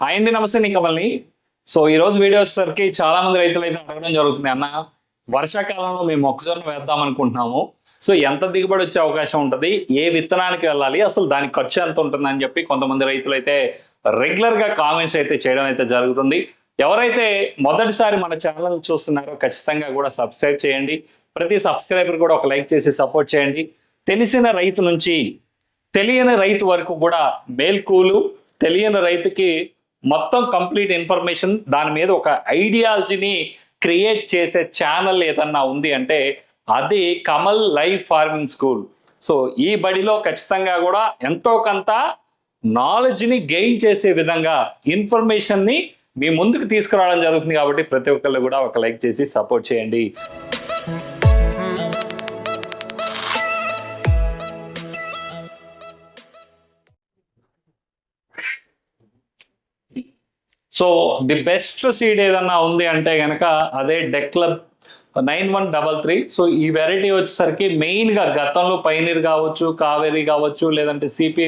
Hi అండి నమస్తే నీ కమల్ని. సో ఈరోజు వీడియో వచ్చేసరికి చాలా మంది రైతులు అయితే అడగడం జరుగుతుంది అన్న వర్షాకాలంలో మేము మొక్కజొన్న వేద్దాం అనుకుంటున్నాము. సో ఎంత దిగుబడి వచ్చే అవకాశం ఉంటుంది? ఏ విత్తనానికి వెళ్ళాలి? అసలు దాని ఖర్చు ఎంత ఉంటుంది అని చెప్పి కొంతమంది రైతులు అయితే రెగ్యులర్గా కామెంట్స్ అయితే చేయడం అయితే జరుగుతుంది. ఎవరైతే మొదటిసారి మన ఛానల్ చూస్తున్నారో ఖచ్చితంగా కూడా సబ్స్క్రైబ్ చేయండి. ప్రతి సబ్స్క్రైబర్ కూడా ఒక లైక్ చేసి సపోర్ట్ చేయండి. తెలిసిన రైతు నుంచి తెలియని రైతు వరకు కూడా మేల్కూలు తెలియని రైతుకి మొత్తం కంప్లీట్ ఇన్ఫర్మేషన్ దాని మీద ఒక ఐడియాలజీని క్రియేట్ చేసే ఛానల్ ఏదన్నా ఉంది అంటే అది Kamal live farming school. So ఈ బడిలో ఖచ్చితంగా కూడా ఎంతో కొంత నాలెడ్జ్ని గెయిన్ చేసే విధంగా ఇన్ఫర్మేషన్ని మీ ముందుకు తీసుకురావడం జరుగుతుంది కాబట్టి ప్రతి ఒక్కళ్ళు కూడా ఒక లైక్ చేసి సపోర్ట్ చేయండి. సో ది బెస్ట్ సీడ్ ఏదన్నా ఉంది అంటే కనుక అదే DeKalb nine one double three. So ఈ వెరైటీ వచ్చేసరికి మెయిన్గా గతంలో పైనీర్ కావచ్చు కావేరీ కావచ్చు లేదంటే సిపి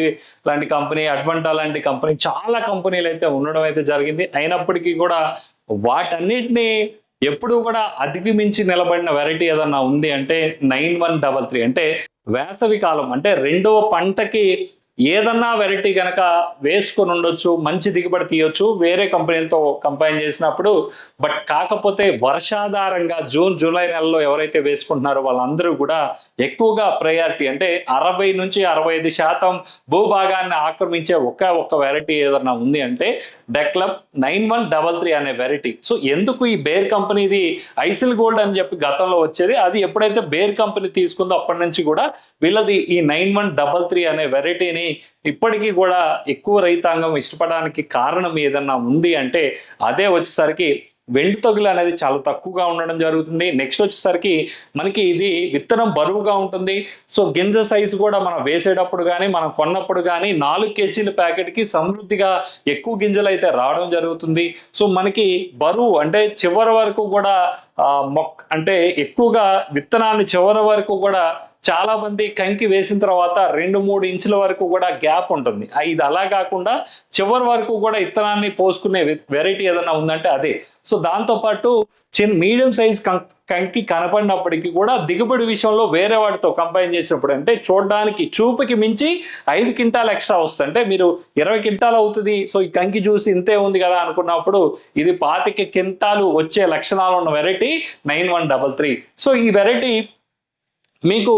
లాంటి కంపెనీ అడ్వంటా లాంటి కంపెనీ చాలా కంపెనీలు అయితే ఉండడం అయితే జరిగింది. అయినప్పటికీ కూడా వాటన్నిటిని ఎప్పుడు కూడా అధిగమించి నిలబడిన వెరైటీ ఏదన్నా ఉంది అంటే నైన్ వన్ డబల్ త్రీ. అంటే వేసవి కాలం అంటే రెండవ పంటకి ఏదన్నా వెరైటీ కనుక వేసుకొని ఉండొచ్చు మంచి దిగుబడి తీయొచ్చు వేరే కంపెనీలతో కంపైన్ చేసినప్పుడు బట్ కాకపోతే వర్షాధారంగా జూన్ జూలై నెలలో ఎవరైతే వేసుకుంటున్నారో వాళ్ళందరూ కూడా ఎక్కువగా ప్రయారిటీ అంటే అరవై నుంచి అరవై ఐదు శాతం భూభాగాన్ని ఆక్రమించే ఒక్క ఒక్క వెరైటీ ఏదన్నా ఉంది అంటే DeKalb nine one double three అనే వెరైటీ. సో ఎందుకు ఈ బేర్ కంపెనీది ఐసిల్ గోల్డ్ అని చెప్పి గతంలో వచ్చేది? అది ఎప్పుడైతే బేర్ కంపెనీ తీసుకుందో అప్పటి నుంచి కూడా వీళ్ళది ఈ నైన్ వన్ డబల్ త్రీ అనే వెరైటీని ఇప్పటికీ కూడా ఎక్కువ రైతాంగం ఇష్టపడడానికి కారణం ఏదన్నా ఉంది అంటే అదే వచ్చేసరికి వెండి తగులు అనేది చాలా తక్కువగా ఉండడం జరుగుతుంది. నెక్స్ట్ వచ్చేసరికి మనకి ఇది విత్తనం బరువుగా ఉంటుంది. సో గింజ సైజు కూడా మనం వేసేటప్పుడు కానీ మనం కొన్నప్పుడు కానీ నాలుగు కేజీల ప్యాకెట్కి సమృద్ధిగా ఎక్కువ గింజలు అయితే రావడం జరుగుతుంది. సో మనకి బరువు అంటే చివరి వరకు కూడా మొక్క మొక్ అంటే ఎక్కువగా విత్తనాన్ని చివరి వరకు కూడా చాలా మంది కంకి వేసిన తర్వాత రెండు మూడు ఇంచుల వరకు కూడా గ్యాప్ ఉంటుంది. ఇది అలా కాకుండా చివరి వరకు కూడా ఇత్తనాన్ని పోసుకునే వెరైటీ ఏదైనా ఉందంటే అదే. సో దాంతోపాటు చిన్న మీడియం సైజ్ కంకి కనపడినప్పటికీ కూడా దిగుబడి విషయంలో వేరే వాటితో కంపైన్ చేసినప్పుడు అంటే చూడడానికి చూపుకి మించి ఐదు క్వింటాలు ఎక్స్ట్రా వస్తుంది అంటే మీరు ఇరవై క్వింటాలు అవుతుంది. సో ఈ కంకి చూసి ఇంతే ఉంది కదా అనుకున్నప్పుడు ఇది పాతిక క్వింటాలు వచ్చే లక్షణాలు ఉన్న variety nine one double three. So ఈ వెరైటీ మీకు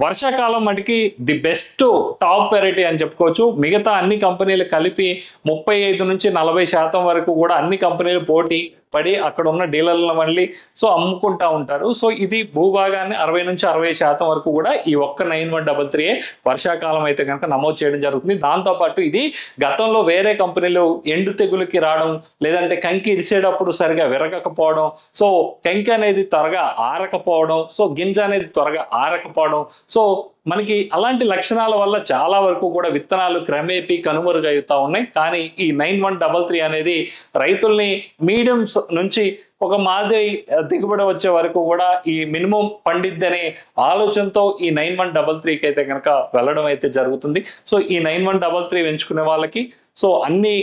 వర్షాకాలం మటుకి ది బెస్ట్ టాప్ వెరైటీ అని చెప్పుకోవచ్చు. మిగతా అన్ని కంపెనీలు కలిపి ముప్పై ఐదు నుంచి నలభై శాతం వరకు కూడా అన్ని కంపెనీలు పోటీ పడి అక్కడ ఉన్న డీలర్లను మళ్ళీ సో అమ్ముకుంటా ఉంటారు. సో ఇది భూభాగాన్ని అరవై నుంచి అరవై శాతం వరకు కూడా ఈ ఒక్క నైన్ వన్ డబల్ త్రీ వర్షాకాలం అయితే కనుక నమోదు చేయడం జరుగుతుంది. దాంతోపాటు ఇది గతంలో వేరే కంపెనీలు ఎండు తెగులకి రావడం లేదంటే కంకి ఇరిసేటప్పుడు సరిగా విరగకపోవడం సో కంకి అనేది త్వరగా ఆరకపోవడం సో గింజ అనేది త్వరగా ఆరకపోవడం సో మనకి అలాంటి లక్షణాల వల్ల చాలా వరకు కూడా విత్తనాలు క్రమేపీ కనుమరుగవుతా ఉన్నాయి. కానీ ఈ నైన్ వన్ డబల్ త్రీ అనేది రైతుల్ని మీడియంస్ నుంచి ఒక మాదిరి దిగుబడి వచ్చే వరకు కూడా ఈ మినిమం పండిద్దనే ఆలోచనతో ఈ నైన్ వన్ డబల్ త్రీకి అయితే కనుక వెళ్ళడం అయితే జరుగుతుంది. సో ఈ నైన్ వన్ డబల్ త్రీ ఎంచుకునే వాళ్ళకి సో అన్ని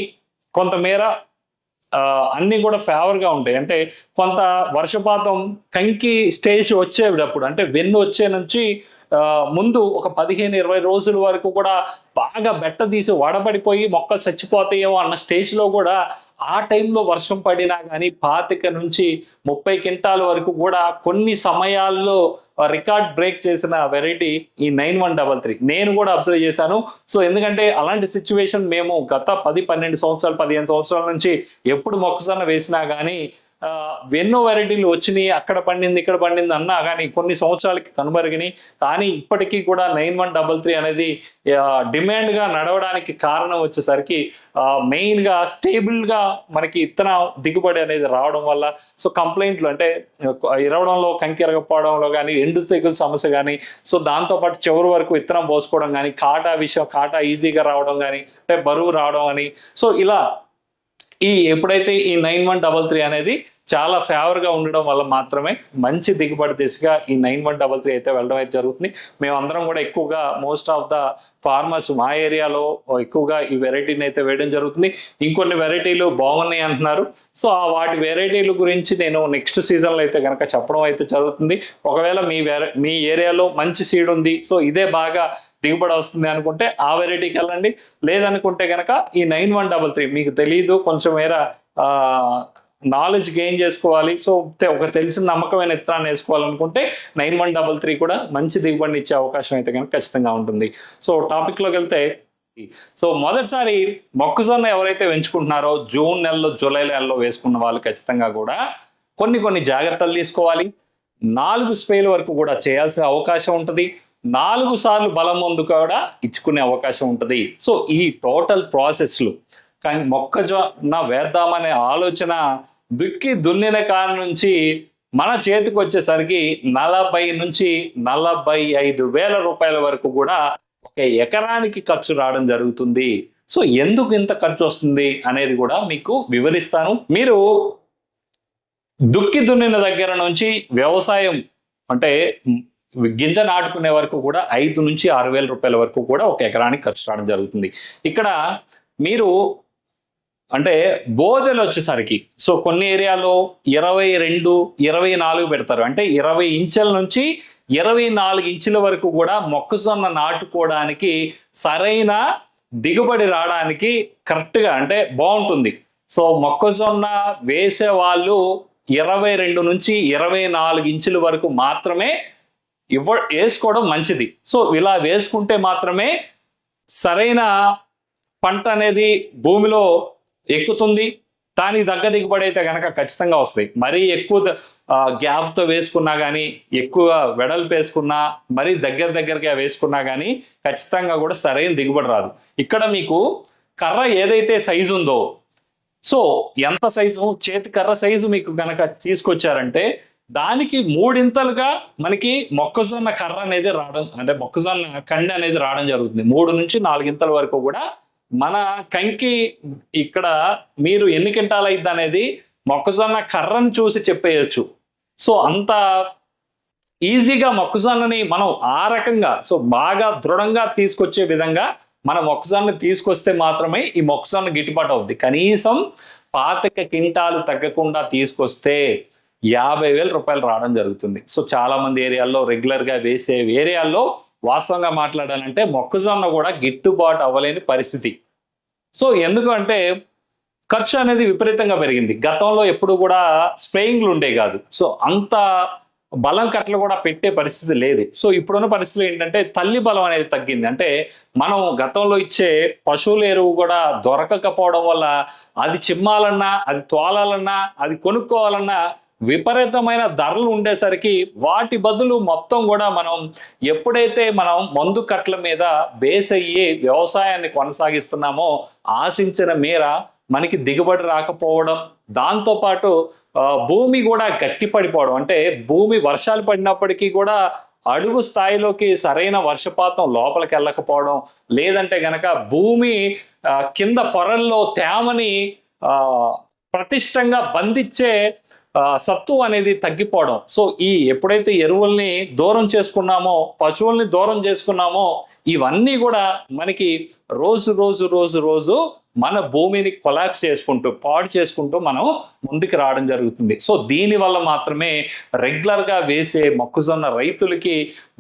కొంతమేర అన్నీ అన్ని కూడా ఫేవర్గా ఉంటాయి. అంటే కొంత వర్షపాతం కంకి స్టేజ్ వచ్చేటప్పుడు అంటే వెన్ను వచ్చే నుంచి ముందు ఒక పదిహేను ఇరవై రోజుల వరకు కూడా బాగా బెట్ట తీసి వడబడిపోయి మొక్కలు చచ్చిపోతాయేమో అన్న స్టేజ్లో కూడా ఆ టైంలో వర్షం పడినా కానీ పాతిక నుంచి ముప్పై క్వింటాల వరకు కూడా కొన్ని సమయాల్లో రికార్డ్ బ్రేక్ చేసిన వెరైటీ ఈ నైన్ వన్ డబల్ త్రీ నేను కూడా అబ్జర్వ్ చేశాను. సో ఎందుకంటే అలాంటి సిచ్యువేషన్ మేము గత పది పన్నెండు సంవత్సరాలు పదిహేను సంవత్సరాల నుంచి ఎప్పుడు మొక్కజొన్న వేసినా కానీ ఎన్నో వెరైటీలు వచ్చినాయి. అక్కడ పండింది ఇక్కడ పండింది అన్నా కానీ కొన్ని సంవత్సరాలకి కనుమరిగినాయి కానీ ఇప్పటికీ కూడా నైన్ వన్ డబల్ త్రీ అనేది డిమాండ్గా నడవడానికి కారణం వచ్చేసరికి మెయిన్గా స్టేబుల్గా మనకి ఇత్తన దిగుబడి అనేది రావడం వల్ల సో కంప్లైంట్లు అంటే ఇరవడంలో కంకి ఇరగపోవడంలో కానీ ఎండు తెగుల సమస్య కానీ సో దాంతోపాటు చివరి వరకు విత్తనం పోసుకోవడం కానీ కాటా విషయం కాటా ఈజీగా రావడం కానీ అంటే బరువు రావడం అని. సో ఇలా ఈ ఎప్పుడైతే ఈ నైన్ వన్ డబల్ త్రీ అనేది చాలా ఫేవర్గా ఉండడం వల్ల మాత్రమే మంచి దిగుబడి దిశగా ఈ నైన్ వన్ డబల్ త్రీ అయితే వెళ్ళడం అయితే జరుగుతుంది. మేమందరం కూడా ఎక్కువగా మోస్ట్ ఆఫ్ ద ఫార్మర్స్ మా ఏరియాలో ఎక్కువగా ఈ వెరైటీని అయితే వేయడం జరుగుతుంది. ఇంకొన్ని వెరైటీలు బాగున్నాయి అంటున్నారు. సో ఆ వాటి వెరైటీల గురించి నేను నెక్స్ట్ సీజన్లో అయితే కనుక చెప్పడం అయితే జరుగుతుంది. ఒకవేళ మీ వెరై మీ ఏరియాలో మంచి సీడ్ ఉంది సో ఇదే బాగా దిగుబడి వస్తుంది అనుకుంటే ఆ వెరైటీకి వెళ్ళండి. లేదనుకుంటే కనుక ఈ నైన్ వన్ డబల్ త్రీ మీకు తెలియదు కొంచెం మేర నాలెడ్జ్ గెయిన్ చేసుకోవాలి. సో ఒక తెలిసిన నమ్మకమైన విత్తనాన్ని వేసుకోవాలనుకుంటే నైన్ వన్ డబల్ త్రీ కూడా మంచి దిగుబడిని ఇచ్చే అవకాశం అయితే కనుక ఖచ్చితంగా ఉంటుంది. సో టాపిక్లోకి వెళ్తే సో మొదటిసారి మొక్కజొన్న ఎవరైతే పెంచుకుంటున్నారో జూన్ నెలలో జూలై నెలలో వేసుకున్న వాళ్ళు ఖచ్చితంగా కూడా కొన్ని కొన్ని జాగ్రత్తలు తీసుకోవాలి. నాలుగు స్ప్రేల వరకు కూడా చేయాల్సిన అవకాశం ఉంటుంది. నాలుగు సార్లు బలం మందు కూడా ఇచ్చుకునే అవకాశం ఉంటుంది. సో ఈ టోటల్ ప్రాసెస్లు కానీ మొక్కజొన్న వేద్దామనే ఆలోచన దుక్కి దున్నిన కాడ నుంచి మన చేతికి వచ్చేసరికి నలభై నుంచి నలభై ఐదు వేల రూపాయల వరకు కూడా ఒక ఎకరానికి ఖర్చు రావడం జరుగుతుంది. సో ఎందుకు ఇంత ఖర్చు వస్తుంది అనేది కూడా మీకు వివరిస్తాను. మీరు దుక్కి దున్నిన దగ్గర నుంచి వ్యవసాయం అంటే గింజ నాటుకునే వరకు కూడా ఐదు నుంచి ఆరు వేల రూపాయల వరకు కూడా ఒక ఎకరానికి ఖర్చు రావడం జరుగుతుంది. ఇక్కడ మీరు అంటే బోధలు వచ్చేసరికి సో కొన్ని ఏరియాలో ఇరవై రెండు ఇరవై నాలుగు పెడతారు. అంటే ఇరవై ఇంచుల నుంచి ఇరవై నాలుగు ఇంచుల వరకు కూడా మొక్కజొన్న నాటుకోవడానికి సరైన దిగుబడి రావడానికి కరెక్ట్గా అంటే బాగుంటుంది. సో మొక్కజొన్న వేసే వాళ్ళు ఇరవై రెండు నుంచి ఇరవై నాలుగు ఇంచుల వరకు మాత్రమే ఇవ్వ వేసుకోవడం మంచిది. సో ఇలా వేసుకుంటే మాత్రమే సరైన పంట అనేది భూమిలో ఎక్కుతుంది. దాని దగ్గర దిగుబడి అయితే కనుక ఖచ్చితంగా వస్తాయి. మరీ ఎక్కువ గ్యాప్తో వేసుకున్నా కానీ ఎక్కువ వెడల్పు వేసుకున్నా మరీ దగ్గర దగ్గరగా వేసుకున్నా కానీ ఖచ్చితంగా కూడా సరైన దిగుబడి రాదు. ఇక్కడ మీకు కర్ర ఏదైతే సైజు ఉందో సో ఎంత సైజు చేతి కర్ర సైజు మీకు కనుక తీసుకొచ్చారంటే దానికి మూడింతలుగా మనకి మొక్కజొన్న కర్ర అనేది రావడం అంటే మొక్కజొన్న కండి అనేది రావడం జరుగుతుంది. మూడు నుంచి నాలుగింతల వరకు కూడా మన కంకి ఇక్కడ మీరు ఎన్ని క్వింటాలు అయింది అనేది మొక్కజొన్న కర్రను చూసి చెప్పేయచ్చు. సో అంత ఈజీగా మొక్కజొన్నని మనం ఆ రకంగా సో బాగా దృఢంగా తీసుకొచ్చే విధంగా మన మొక్కజొన్న తీసుకొస్తే మాత్రమే ఈ మొక్కజొన్న గిట్టుబాటు అవుద్ది. కనీసం పాతిక క్వింటాలు తగ్గకుండా తీసుకొస్తే యాభై వేల రూపాయలు రావడం జరుగుతుంది. సో చాలా మంది ఏరియాల్లో రెగ్యులర్గా వేసే ఏరియాల్లో వాస్తవంగా మాట్లాడాలంటే మొక్కజొన్న కూడా గిట్టుబాటు అవ్వలేని పరిస్థితి. సో ఎందుకంటే ఖర్చు అనేది విపరీతంగా పెరిగింది. గతంలో ఎప్పుడు కూడా స్ప్రేయింగ్లు ఉండే కాదు. సో అంత బలం కట్టలు కూడా పెట్టే పరిస్థితి లేదు. సో ఇప్పుడున్న పరిస్థితులు ఏంటంటే తల్లి బలం అనేది తగ్గింది. అంటే మనం గతంలో ఇచ్చే పశువుల ఎరువు కూడా దొరకకపోవడం వల్ల అది చిమ్మాలన్నా అది తోలాలన్నా అది కొనుక్కోవాలన్నా విపరీతమైన ధరలు ఉండేసరికి వాటి బదులు మొత్తం కూడా మనం ఎప్పుడైతే మనం మందు కట్ల మీద బేస్ అయ్యి వ్యవసాయాన్ని కొనసాగిస్తున్నామో ఆశించిన మేర మనకి దిగుబడి రాకపోవడం దాంతోపాటు భూమి కూడా గట్టి పడిపోవడం అంటే భూమి వర్షాలు పడినప్పటికీ కూడా అడుగు స్థాయిలోకి సరైన వర్షపాతం లోపలికి వెళ్ళకపోవడం లేదంటే గనక భూమి కింద పొరల్లో తేమని ప్రతిష్టంగా బంధించే సత్తు అనేది తగ్గిపోవడం. సో ఈ ఎప్పుడైతే ఎరువుల్ని దూరం చేసుకున్నామో పశువుల్ని దూరం చేసుకున్నామో ఇవన్నీ కూడా మనకి రోజు రోజు రోజు రోజు మన భూమిని కొలాప్స్ చేసుకుంటూ పాడు చేసుకుంటూ మనం ముందుకు రావడం జరుగుతుంది. సో దీనివల్ల మాత్రమే రెగ్యులర్గా వేసే మొక్కజొన్న రైతులకి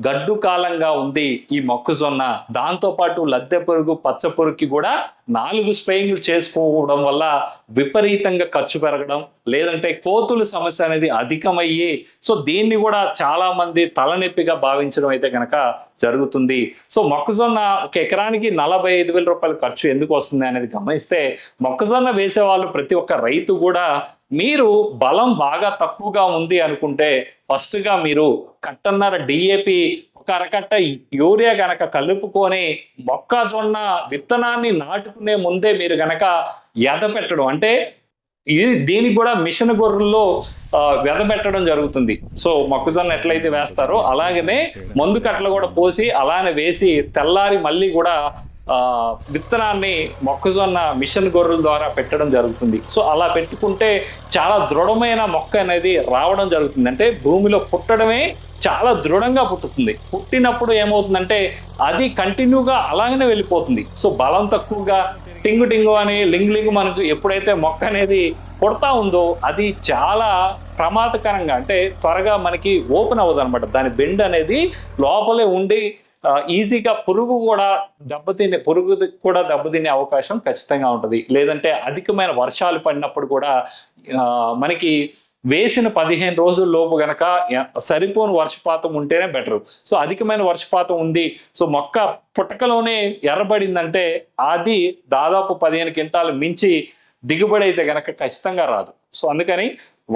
గడ్డు కాలంగా ఉంది ఈ మొక్కజొన్న దాంతోపాటు లద్దె పురుగు పచ్చ పురుగుకి కూడా నాలుగు స్ప్రేయింగ్లు చేసుకోవడం వల్ల విపరీతంగా ఖర్చు పెరగడం లేదంటే కోతుల సమస్య అనేది అధికమయ్యి సో దీన్ని కూడా చాలా మంది తలనొప్పిగా భావించడం అయితే కనుక జరుగుతుంది. సో మొక్కజొన్న ఒక ఎకరానికి నలభై ఐదు వేల రూపాయల ఖర్చు ఎందుకు వస్తుంది అనేది గమనిస్తే మొక్కజొన్న వేసే వాళ్ళు ప్రతి ఒక్క రైతు కూడా మీరు బలం బాగా తక్కువగా ఉంది అనుకుంటే ఫస్ట్గా మీరు కట్టన్నర డిఏపి ఒక అరకట్ట యూరియా గనక కలుపుకొని మొక్కజొన్న విత్తనాన్ని నాటుకునే ముందే మీరు గనక ఎద పెట్టడం అంటే ఇది దీనికి కూడా మిషన్ గొర్రెల్లో వెదబెట్టడం జరుగుతుంది. సో మొక్కజొన్న ఎట్లయితే వేస్తారో అలాగనే మందు కట్టలు కూడా పోసి అలానే వేసి తెల్లారి మళ్ళీ కూడా విత్తనాన్ని మొక్కజొన్న మిషన్ గొర్రెల ద్వారా పెట్టడం జరుగుతుంది. సో అలా పెట్టుకుంటే చాలా దృఢమైన మొక్క అనేది రావడం జరుగుతుంది. అంటే భూమిలో పుట్టడమే చాలా దృఢంగా పుట్టుతుంది. పుట్టినప్పుడు ఏమవుతుందంటే అది కంటిన్యూగా అలాగనే వెళ్ళిపోతుంది. సో బలం తక్కువగా టింగు టింగు అని లింగు లింగు మనకు ఎప్పుడైతే మొక్క అనేది పుడతా ఉందో అది చాలా ప్రమాదకరంగా అంటే త్వరగా మనకి ఓపెన్ అవ్వదు అనమాట దాని బెండ్ అనేది లోపలే ఉండి ఈజీగా పురుగు కూడా దెబ్బతినే పురుగు కూడా దెబ్బతినే అవకాశం ఖచ్చితంగా ఉంటుంది. లేదంటే అధికమైన వర్షాలు పడినప్పుడు కూడా మనకి వేసిన పదిహేను రోజుల లోపు గనక సరిపోని వర్షపాతం ఉంటేనే బెటర్. సో అధికమైన వర్షపాతం ఉంది. సో మొక్క పుట్టకలోనే ఎర్రబడిందంటే అది దాదాపు పదిహేను క్వింటాలు మించి దిగుబడి అయితే గనక ఖచ్చితంగా రాదు. సో అందుకని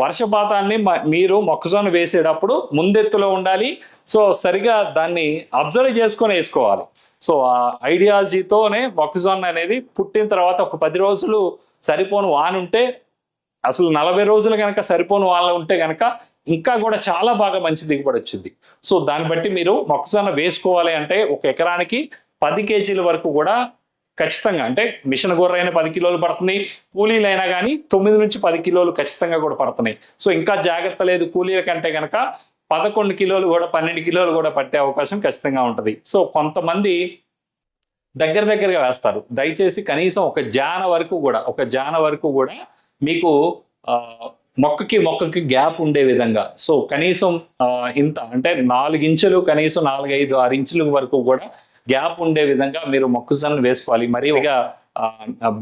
వర్షపాతాన్ని మీరు మొక్కజొన్న వేసేటప్పుడు ముందెత్తులో ఉండాలి. సో సరిగా దాన్ని అబ్జర్వ్ చేసుకొని వేసుకోవాలి. సో ఆ ఐడియాలజీతోనే మొక్కజొన్న అనేది పుట్టిన తర్వాత ఒక పది రోజులు సరిపోను వాన ఉంటే అసలు నలభై రోజులు కనుక సరిపోను వాళ్ళ ఉంటే కనుక ఇంకా కూడా చాలా బాగా మంచి దిగుబడి వచ్చింది. సో దాన్ని బట్టి మీరు మొక్కజొన్న వేసుకోవాలి అంటే ఒక ఎకరానికి పది కేజీల వరకు కూడా ఖచ్చితంగా అంటే మిషన్ గొర్రె అయినా పది కిలోలు పడుతున్నాయి కూలీలు అయినా కానీ తొమ్మిది నుంచి పది కిలోలు ఖచ్చితంగా కూడా పడుతున్నాయి. సో ఇంకా జాగ్రత్త లేదు కూలీల కంటే కనుక పదకొండు కిలోలు కూడా పన్నెండు కిలోలు కూడా పట్టే అవకాశం ఖచ్చితంగా ఉంటుంది. సో కొంతమంది దగ్గర దగ్గరగా వేస్తారు. దయచేసి కనీసం ఒక జాన వరకు కూడా ఒక జాన వరకు కూడా మీకు మొక్కకి మొక్కకి గ్యాప్ ఉండే విధంగా. సో కనీసం ఇంత అంటే నాలుగు ఇంచులు కనీసం నాలుగు ఐదు ఆరు ఇంచుల వరకు కూడా గ్యాప్ ఉండే విధంగా మీరు మొక్కజొన్న వేసుకోవాలి. మరి ఇక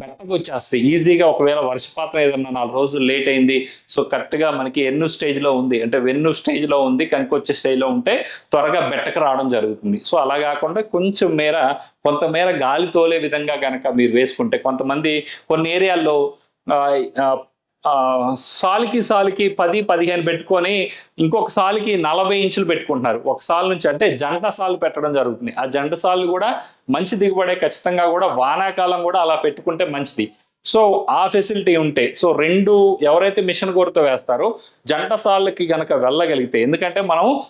బెట్టకు వచ్చేస్తాయి. ఈజీగా ఒకవేళ వర్షపాతం ఏదన్నా నాలుగు రోజులు లేట్ అయింది సో కరెక్ట్గా మనకి ఎన్ను స్టేజ్లో ఉంది. అంటే వెన్ను స్టేజ్లో ఉంది కంకొచ్చే స్టేజ్లో ఉంటే త్వరగా బెట్టకు రావడం జరుగుతుంది. సో అలా కాకుండా కొంచెం మేర కొంతమేర గాలి తోలే విధంగా కనుక మీరు వేసుకుంటే కొంతమంది కొన్ని ఏరియాల్లో సాలికి సాలికి పది పదిహేను పెట్టుకొని ఇంకొక సాలికి నలభై ఇంచులు పెట్టుకుంటున్నారు. ఒక సాల్ నుంచి అంటే జంట సాలు పెట్టడం జరుగుతుంది. ఆ జంట సాలు కూడా మంచి దిగుబడే ఖచ్చితంగా కూడా వానాకాలం కూడా అలా పెట్టుకుంటే మంచిది. సో ఆ ఫెసిలిటీ ఉంటే సో రెండు ఎవరైతే మిషన్ కోరితో వేస్తారో జంటసాళ్ళకి గనక వెళ్ళగలిగితే ఎందుకంటే మనం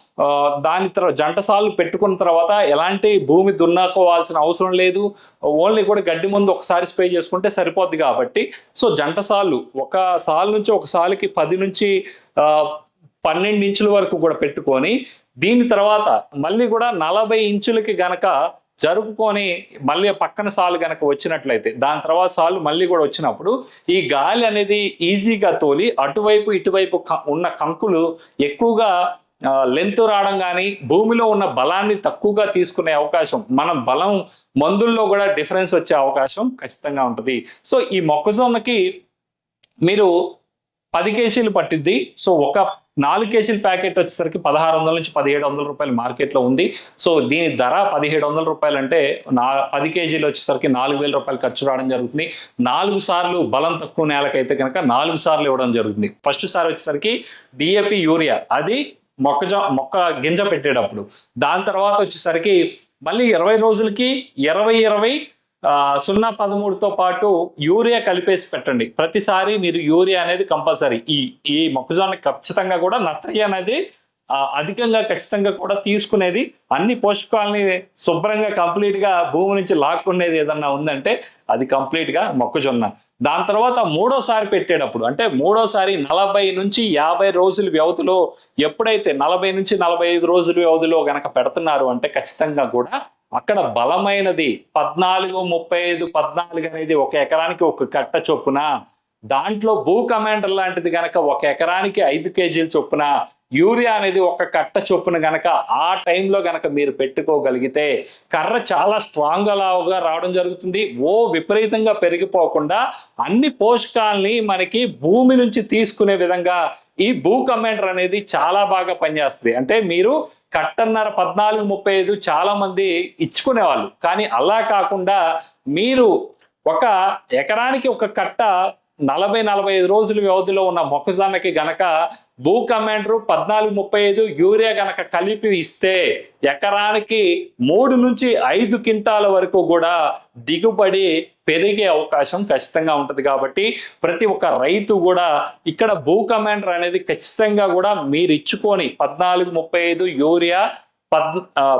దాని తర్వాత జంట పెట్టుకున్న తర్వాత ఎలాంటి భూమి దున్నాకోవాల్సిన అవసరం లేదు. ఓన్లీ కూడా గడ్డి ముందు ఒకసారి స్ప్రే చేసుకుంటే సరిపోద్ది కాబట్టి సో జంట ఒక సాల్ నుంచి ఒక సాలుకి పది నుంచి పన్నెండు ఇంచుల వరకు కూడా పెట్టుకొని దీని తర్వాత మళ్ళీ కూడా నలభై ఇంచులకి గనక జరుపుకొని మళ్ళీ పక్కన సాలు కనుక వచ్చినట్లయితే దాని తర్వాత సాలు మళ్ళీ కూడా వచ్చినప్పుడు ఈ గాలి అనేది ఈజీగా తోలి అటువైపు ఇటువైపు క- ఉన్న కంకులు ఎక్కువగా లెంత్ రావడం కానీ భూమిలో ఉన్న బలాన్ని తక్కువగా తీసుకునే అవకాశం మనం బలం మందుల్లో కూడా డిఫరెన్స్ వచ్చే అవకాశం ఖచ్చితంగా ఉంటుంది. సో ఈ మొక్కజొన్నకి మీరు పది కేజీలు పట్టిద్ది. సో ఒక నాలుగు కేజీల ప్యాకెట్ వచ్చేసరికి పదహారు వందల నుంచి పదిహేడు వందల రూపాయలు మార్కెట్లో ఉంది. సో దీని ధర పదిహేడు వందల రూపాయలు అంటే నా పది కేజీలు వచ్చేసరికి నాలుగు వేల రూపాయలు ఖర్చు రావడం జరుగుతుంది. నాలుగు సార్లు బలం తక్కువ నేలకైతే కనుక నాలుగు సార్లు ఇవ్వడం జరుగుతుంది. ఫస్ట్ సారి వచ్చేసరికి డిఏపి యూరియా అది మొక్కజొ మొక్క గింజ పెట్టేటప్పుడు. దాని తర్వాత వచ్చేసరికి మళ్ళీ ఇరవై రోజులకి ఇరవై ఇరవై సున్నా పదమూడుతో పాటు యూరియా కలిపేసి పెట్టండి. ప్రతిసారి మీరు యూరియా అనేది కంపల్సరీ. ఈ ఈ మొక్కజొన్న ఖచ్చితంగా కూడా నత్రజని అనేది అధికంగా ఖచ్చితంగా కూడా తీసుకునేది అన్ని పోషకాలని శుభ్రంగా కంప్లీట్గా భూమి నుంచి లాక్కునేది ఏదన్నా ఉందంటే అది కంప్లీట్గా మొక్కజొన్న. దాని తర్వాత మూడోసారి పెట్టేటప్పుడు అంటే మూడోసారి నలభై నుంచి యాభై రోజుల వ్యవధిలో ఎప్పుడైతే నలభై నుంచి నలభై ఐదు రోజుల వ్యవధిలో గనక పెడుతున్నారు అంటే ఖచ్చితంగా కూడా అక్కడ బలమైనది పద్నాలుగు ముప్పై ఐదు పద్నాలుగు అనేది ఒక ఎకరానికి ఒక కట్ట చొప్పున దాంట్లో భూ కమాండర్ లాంటిది గనక ఒక ఎకరానికి ఐదు కేజీల చొప్పున యూరియా అనేది ఒక కట్ట చొప్పున గనక ఆ టైంలో గనక మీరు పెట్టుకోగలిగితే కర్ర చాలా స్ట్రాంగ్ లాగా రావడం జరుగుతుంది. ఓ విపరీతంగా పెరిగిపోకుండా అన్ని పోషకాలని మనకి భూమి నుంచి తీసుకునే విధంగా ఈ భూ కమాండర్ అనేది చాలా బాగా పనిచేస్తుంది. అంటే మీరు కట్టన్నర పద్నాలుగు ముప్పై ఐదు చాలా మంది ఇచ్చుకునేవాళ్ళు. కానీ అలా కాకుండా మీరు ఒక ఎకరానికి ఒక కట్ట నలభై నలభై ఐదు రోజుల వ్యవధిలో ఉన్న మొక్కజొన్నకి గనక భూ కమాండరు పద్నాలుగు ముప్పై ఐదు యూరియా గనక కలిపి ఇస్తే ఎకరానికి మూడు నుంచి ఐదు కింటాల వరకు కూడా దిగుబడి పెరిగే అవకాశం ఖచ్చితంగా ఉంటుంది కాబట్టి ప్రతి ఒక్క రైతు కూడా ఇక్కడ భూ కమాండర్ అనేది ఖచ్చితంగా కూడా మీరు ఇచ్చుకొని పద్నాలుగు ముప్పై ఐదు యూరియా పద్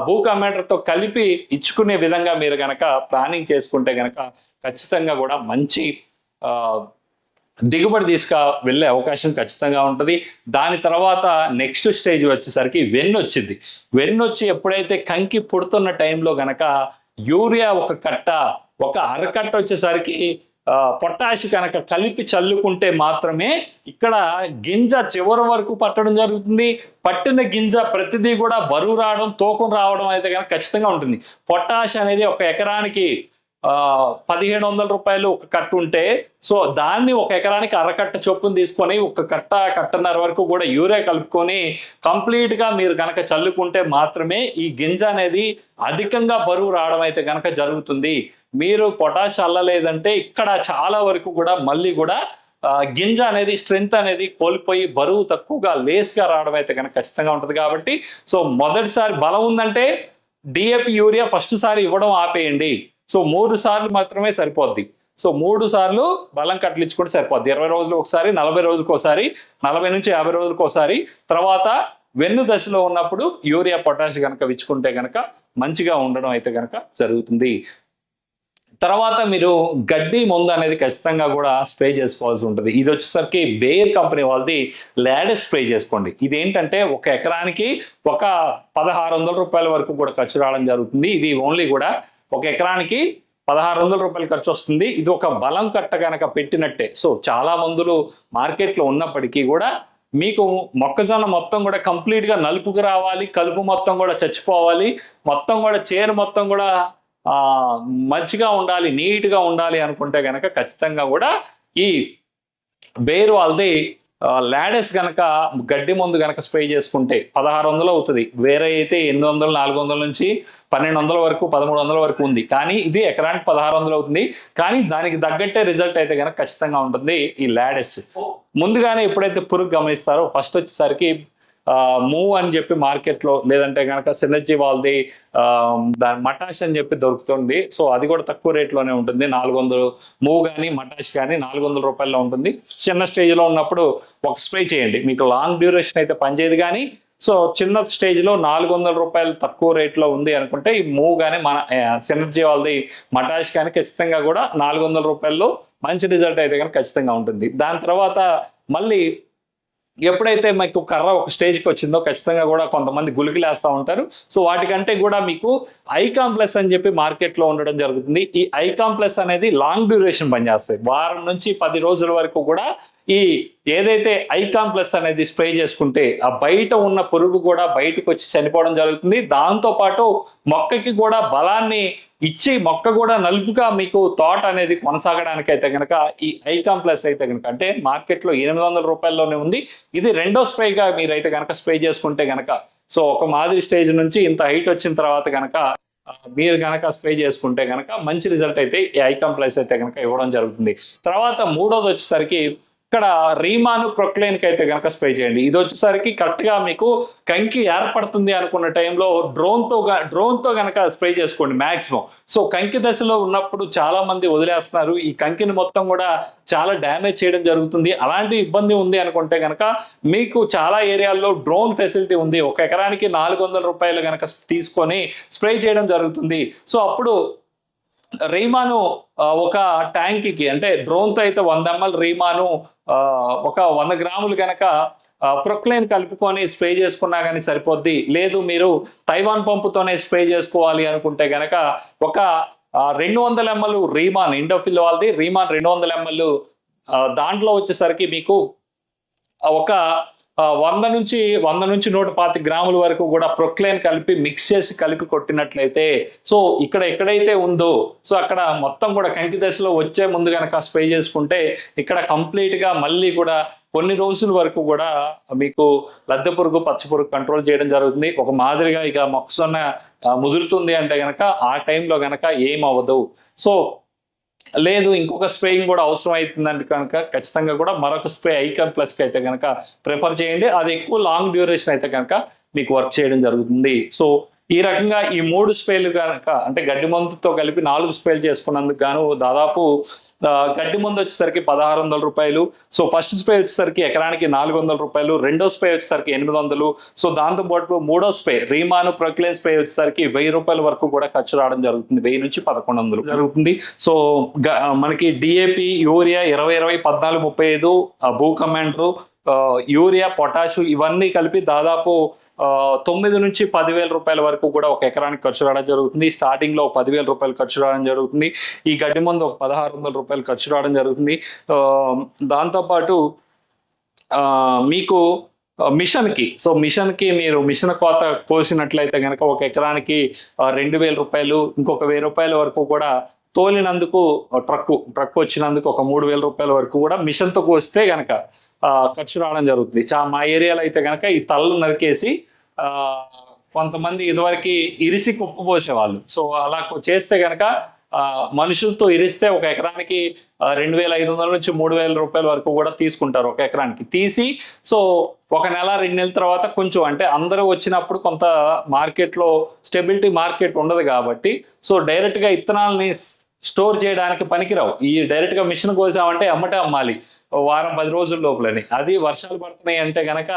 భూ కమాండర్తో కలిపి ఇచ్చుకునే విధంగా మీరు గనక ప్లానింగ్ చేసుకుంటే గనక ఖచ్చితంగా కూడా మంచి దిగుబడి తీసుకు వెళ్ళే అవకాశం ఖచ్చితంగా ఉంటుంది. దాని తర్వాత నెక్స్ట్ స్టేజ్ వచ్చేసరికి వెన్ను వచ్చింది. వెన్ను వచ్చి ఎప్పుడైతే కంకి పుడుతున్న టైంలో గనక యూరియా ఒక కట్ట ఒక అరకట్ట వచ్చేసరికి పొటాష్ కనుక కలిపి చల్లుకుంటే మాత్రమే ఇక్కడ గింజ చివరి వరకు పట్టడం జరుగుతుంది. పట్టిన గింజ ప్రతిదీ కూడా బరువు రావడం తూకం రావడం అయితే కనుక ఖచ్చితంగా ఉంటుంది. పొటాష్ అనేది ఒక ఎకరానికి పదిహేడు పదిహేను వందల రూపాయలు ఒక కట్ట ఉంటే సో దాన్ని ఒక ఎకరానికి అరకట్ట చొప్పున తీసుకొని ఒక కట్ట కట్టన్నర వరకు కూడా యూరియా కలుపుకొని కంప్లీట్గా మీరు కనుక చల్లుకుంటే మాత్రమే ఈ గింజ అనేది అధికంగా బరువు రావడం అయితే కనుక జరుగుతుంది. మీరు పొటాష్ చల్లలేదంటే ఇక్కడ చాలా వరకు కూడా మళ్ళీ కూడా గింజ అనేది స్ట్రెంగ్త్ అనేది కోల్పోయి బరువు తక్కువగా లేస్గా రావడం అయితే కనుక ఖచ్చితంగా ఉంటుంది కాబట్టి సో మొదటిసారి బలం ఉందంటే డిఏపి యూరియా ఫస్ట్ సారి ఇవ్వడం ఆపేయండి. సో మూడు సార్లు మాత్రమే సరిపోద్ది. సో మూడు సార్లు బలం కట్టించుకుంటే సరిపోద్ది. ఇరవై రోజులు ఒకసారి నలభై రోజులకు ఒకసారి నలభై నుంచి యాభై రోజులకు ఒకసారి తర్వాత వెన్ను దశలో ఉన్నప్పుడు యూరియా పొటాష్ కనుక విచ్చుకుంటే కనుక మంచిగా ఉండడం అయితే కనుక జరుగుతుంది. తర్వాత మీరు గడ్డి మందు అనేది ఖచ్చితంగా కూడా స్ప్రే చేసుకోవాల్సి ఉంటుంది. ఇది వచ్చేసరికి బేర్ కంపెనీ వాళ్ళది లాడెస్ స్ప్రే చేసుకోండి. ఇది ఏంటంటే ఒక ఎకరానికి ఒక పదహారు వందల రూపాయల వరకు కూడా ఖర్చు రావడం జరుగుతుంది. ఇది ఓన్లీ కూడా ఒక ఎకరానికి పదహారు వందల రూపాయలు ఖర్చు వస్తుంది. ఇది ఒక బలం కట్ట కనుక పెట్టినట్టే. సో చాలా మందులు మార్కెట్లో ఉన్నప్పటికీ కూడా మీకు మొక్కజొన్న మొత్తం కూడా కంప్లీట్గా నలుపుకు రావాలి. కలుపు మొత్తం కూడా చచ్చిపోవాలి. మొత్తం కూడా చేరు మొత్తం కూడా మంచిగా ఉండాలి నీట్గా ఉండాలి అనుకుంటే కనుక ఖచ్చితంగా కూడా ఈ బేరు వాళ్ళది లాడెస్ కనుక గడ్డి మందు కనుక స్ప్రే చేసుకుంటే పదహారు వందలు అవుతుంది. వేరే అయితే ఎనిమిది వందలు నాలుగు వందల నుంచి పన్నెండు వందల వరకు పదమూడు వందల వరకు ఉంది. కానీ ఇది ఎకరానికి పదహారు వందలు అవుతుంది. కానీ దానికి తగ్గట్టే రిజల్ట్ అయితే కనుక ఖచ్చితంగా ఉంటుంది ఈ లాడెస్. ముందుగానే ఎప్పుడైతే పురుగు గమనిస్తారో ఫస్ట్ వచ్చేసరికి మూవ్ అని చెప్పి మార్కెట్లో లేదంటే కనుక సినర్జీ వాళ్ళది ఆ, దాని మటాష్ అని చెప్పి దొరుకుతుంది. సో అది కూడా తక్కువ రేట్లోనే ఉంటుంది. నాలుగు వందలు మూవ్ కానీ మటాష్ కానీ నాలుగు వందల రూపాయల్లో ఉంటుంది. చిన్న స్టేజ్లో ఉన్నప్పుడు ఒక స్ప్రే చేయండి. మీకు లాంగ్ డ్యూరేషన్ అయితే పనిచేయదు కానీ సో చిన్న స్టేజ్లో నాలుగు వందల రూపాయలు తక్కువ రేట్లో ఉంది అనుకుంటే ఈ మూవ్ కానీ మన సినర్జీ వాళ్ళది మటాష్ కానీ ఖచ్చితంగా కూడా నాలుగు వందల రూపాయల్లో మంచి రిజల్ట్ అయితే కానీ ఖచ్చితంగా ఉంటుంది. దాని తర్వాత మళ్ళీ ఎప్పుడైతే మీకు కర్ర ఒక స్టేజ్కి వచ్చిందో ఖచ్చితంగా కూడా కొంతమంది గులికిలేస్తూ ఉంటారు. సో వాటికంటే కూడా మీకు ఐకాంప్లెస్ అని చెప్పి మార్కెట్లో ఉండడం జరుగుతుంది. ఈ ఐకాంప్లెస్ అనేది లాంగ్ డ్యూరేషన్ పనిచేస్తాయి. వారం నుంచి పది రోజుల వరకు కూడా ఈ ఏదైతే ఐకాంప్లెస్ అనేది స్ప్రే చేసుకుంటే ఆ బయట ఉన్న పురుగు కూడా బయటకు వచ్చి చనిపోవడం జరుగుతుంది. దాంతో పాటు మొక్కకి కూడా బలాన్ని ఇచ్చి మొక్క కూడా నలుపుగా మీకు తోట అనేది కొనసాగడానికి అయితే కనుక ఈ ఐకాన్ ప్లస్ అయితే కనుక అంటే మార్కెట్లో ఎనిమిది వందల రూపాయల్లోనే ఉంది. ఇది రెండో స్ప్రేగా మీరైతే కనుక స్ప్రే చేసుకుంటే కనుక సో ఒక మాదిరి స్టేజ్ నుంచి ఇంత హైట్ వచ్చిన తర్వాత కనుక మీరు కనుక స్ప్రే చేసుకుంటే కనుక మంచి రిజల్ట్ అయితే ఈ ఐకాన్ ప్లస్ అయితే కనుక ఇవ్వడం జరుగుతుంది. తర్వాత మూడోది వచ్చేసరికి ఇక్కడ రీమాను ప్రొక్లైన్కి అయితే కనుక స్ప్రే చేయండి. ఇది వచ్చేసరికి కరెక్ట్గా మీకు కంకి ఏర్పడుతుంది అనుకున్న టైంలో డ్రోన్తో డ్రోన్తో కనుక స్ప్రే చేసుకోండి మ్యాక్సిమం సో కంకి దశలో ఉన్నప్పుడు చాలా మంది వదిలేస్తున్నారు. ఈ కంకిని మొత్తం కూడా చాలా డ్యామేజ్ చేయడం జరుగుతుంది. అలాంటి ఇబ్బంది ఉంది అనుకుంటే కనుక మీకు చాలా ఏరియాల్లో డ్రోన్ ఫెసిలిటీ ఉంది. ఒక ఎకరానికి నాలుగు వందల రూపాయలు కనుక తీసుకొని స్ప్రే చేయడం జరుగుతుంది. సో అప్పుడు రీమాను ఒక ట్యాంక్కి అంటే డ్రోన్తో అయితే వంద ఎంఎల్ రీమాను ఒక వంద గ్రాములు కనుక ప్రొక్లైన్ కలుపుకొని స్ప్రే చేసుకున్నా కానీ సరిపోద్ది. లేదు మీరు తైవాన్ పంపుతోనే స్ప్రే చేసుకోవాలి అనుకుంటే గనక ఒక రెండు వందల ఎంఎల్ రీమాన్ ఇండోఫిల్ వాళ్ళది రీమాన్ రెండు వందల ఎంఎల్ దాంట్లో వచ్చేసరికి మీకు ఒక వంద నుంచి వంద నుంచి నూట పాతి గ్రాముల వరకు కూడా ప్రొక్లైన్ కలిపి మిక్స్ చేసి కలిపి కొట్టినట్లయితే సో ఇక్కడ ఎక్కడైతే ఉందో సో అక్కడ మొత్తం కూడా కంటి దశలో వచ్చే ముందు కనుక స్ప్రే చేసుకుంటే ఇక్కడ కంప్లీట్గా మళ్ళీ కూడా కొన్ని రోజుల వరకు కూడా మీకు లద్దె పురుగు పచ్చ పురుగు కంట్రోల్ చేయడం జరుగుతుంది. ఒక మాదిరిగా ఇక మొక్కజొన్న ముదురుతుంది అంటే కనుక ఆ టైంలో కనుక ఏం అవ్వదు సో లేదు ఇంకొక స్ప్రేయింగ్ కూడా అవసరం అవుతుందంటే కనుక ఖచ్చితంగా కూడా మరొక స్ప్రే ఐకాన్ ప్లస్కి అయితే కనుక ప్రిఫర్ చేయండి. అది ఎక్కువ లాంగ్ డ్యూరేషన్ అయితే కనుక మీకు వర్క్ చేయడం జరుగుతుంది. సో ఈ రకంగా ఈ మూడు స్ప్రేలు కనుక అంటే గడ్డి మందుతో కలిపి నాలుగు స్ప్రేలు చేసుకున్నందుకు గాను దాదాపు గడ్డి మందు వచ్చేసరికి పదహారు వందల రూపాయలు. సో ఫస్ట్ స్ప్రే వచ్చేసరికి ఎకరానికి నాలుగు వందల రూపాయలు. రెండో స్ప్రే వచ్చేసరికి ఎనిమిది వందలు. సో దాంతోపాటు మూడో స్ప్రే రీమాను ప్రొక్లైన్ స్ప్రే వచ్చేసరికి వెయ్యి రూపాయల వరకు కూడా ఖర్చు రావడం జరుగుతుంది. వెయ్యి నుంచి పదకొండు వందలు జరుగుతుంది. సో మనకి డిఏపి యూరియా ఇరవై ఇరవై పద్నాలుగు ముప్పై ఐదు భూ కమాండరు యూరియా పొటాషు ఇవన్నీ కలిపి దాదాపు తొమ్మిది నుంచి పదివేల రూపాయల వరకు కూడా ఒక ఎకరానికి ఖర్చు రావడం జరుగుతుంది. స్టార్టింగ్లో ఒక పదివేల రూపాయలు ఖర్చు రావడం జరుగుతుంది. ఈ గడ్డి మందు ఒక పదహారు వందల రూపాయలు ఖర్చు రావడం జరుగుతుంది. దాంతోపాటు మీకు మిషన్కి సో మిషన్కి మీరు మిషన్ కోత కోసినట్లయితే కనుక ఒక ఎకరానికి రెండు వేల రూపాయలు ఇంకొక వెయ్యి రూపాయల వరకు కూడా తోలినందుకు ట్రక్ ట్రక్ వచ్చినందుకు ఒక మూడు వేల రూపాయల వరకు కూడా మిషన్తో కోస్తే కనుక ఖర్చు రావడం జరుగుతుంది. చా మా ఏరియాలో అయితే కనుక ఈ తలలు నరికేసి కొంతమంది ఇదివరకు ఇరిసి కుప్ప పోసేవాళ్ళు. సో అలా చేస్తే కనుక మనుషులతో ఇరిస్తే ఒక ఎకరానికి రెండు వేల ఐదు వందల నుంచి మూడు వేల రూపాయల వరకు కూడా తీసుకుంటారు ఒక ఎకరానికి. తీసి సో ఒక నెల రెండు నెలల తర్వాత కొంచెం అంటే అందరూ వచ్చినప్పుడు కొంత మార్కెట్లో స్టెబిలిటీ మార్కెట్ ఉండదు కాబట్టి సో డైరెక్ట్గా ఇత్తనాలని స్టోర్ చేయడానికి పనికిరావు. ఈ డైరెక్ట్గా మిషన్ కోసామంటే అమ్మటే అమ్మాలి. వారం పది రోజుల లోపలని. అది వర్షాలు పడుతున్నాయి అంటే గనక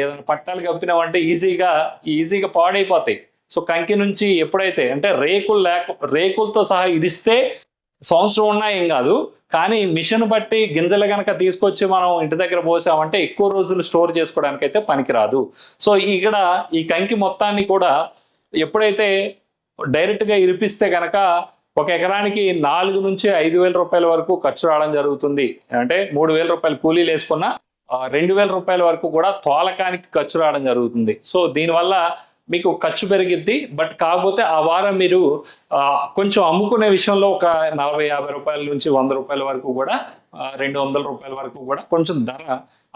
ఏదైనా పట్టాలు కప్పినామంటే ఈజీగా ఈజీగా పాడైపోతాయి. సో కంకి నుంచి ఎప్పుడైతే అంటే రేకులు లేక రేకులతో సహా ఇరిస్తే సంవత్సరం ఉన్నా ఏం కాదు. కానీ మిషన్ బట్టి గింజలు కనుక తీసుకొచ్చి మనం ఇంటి దగ్గర పోసామంటే ఎక్కువ రోజులు స్టోర్ చేసుకోవడానికి అయితే పనికిరాదు. సో ఇక్కడ ఈ కంకి మొత్తాన్ని కూడా ఎప్పుడైతే డైరెక్ట్గా ఇరిపిస్తే కనుక ఒక ఎకరానికి నాలుగు నుంచి ఐదు వేల రూపాయల వరకు ఖర్చు రావడం జరుగుతుంది. అంటే మూడు వేల రూపాయలు కూలీలు వేసుకున్న రెండు వేల రూపాయల వరకు కూడా తోలకానికి ఖర్చు రావడం జరుగుతుంది. సో దీనివల్ల మీకు ఖర్చు పెరిగిద్ది. బట్ కాకపోతే ఆ వారం మీరు కొంచెం అమ్ముకునే విషయంలో ఒక నలభై యాభై రూపాయల నుంచి వంద రూపాయల వరకు కూడా రెండు వందల రూపాయల వరకు కూడా కొంచెం ధర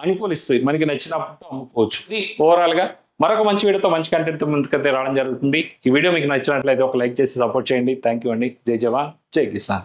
అనుకూలిస్తుంది. మనకి నచ్చినప్పుడు అమ్ముకోవచ్చు. ఇది ఓవరాల్గా మరొక మంచి వీడియోతో మంచి కంటెంట్ ముందుకైతే రావడం జరుగుతుంది. ఈ వీడియో మీకు నచ్చినట్లయితే ఒక లైక్ చేసి సపోర్ట్ చేయండి. థ్యాంక్ యూ అండి. జై జవాన్. జై కిసాన్.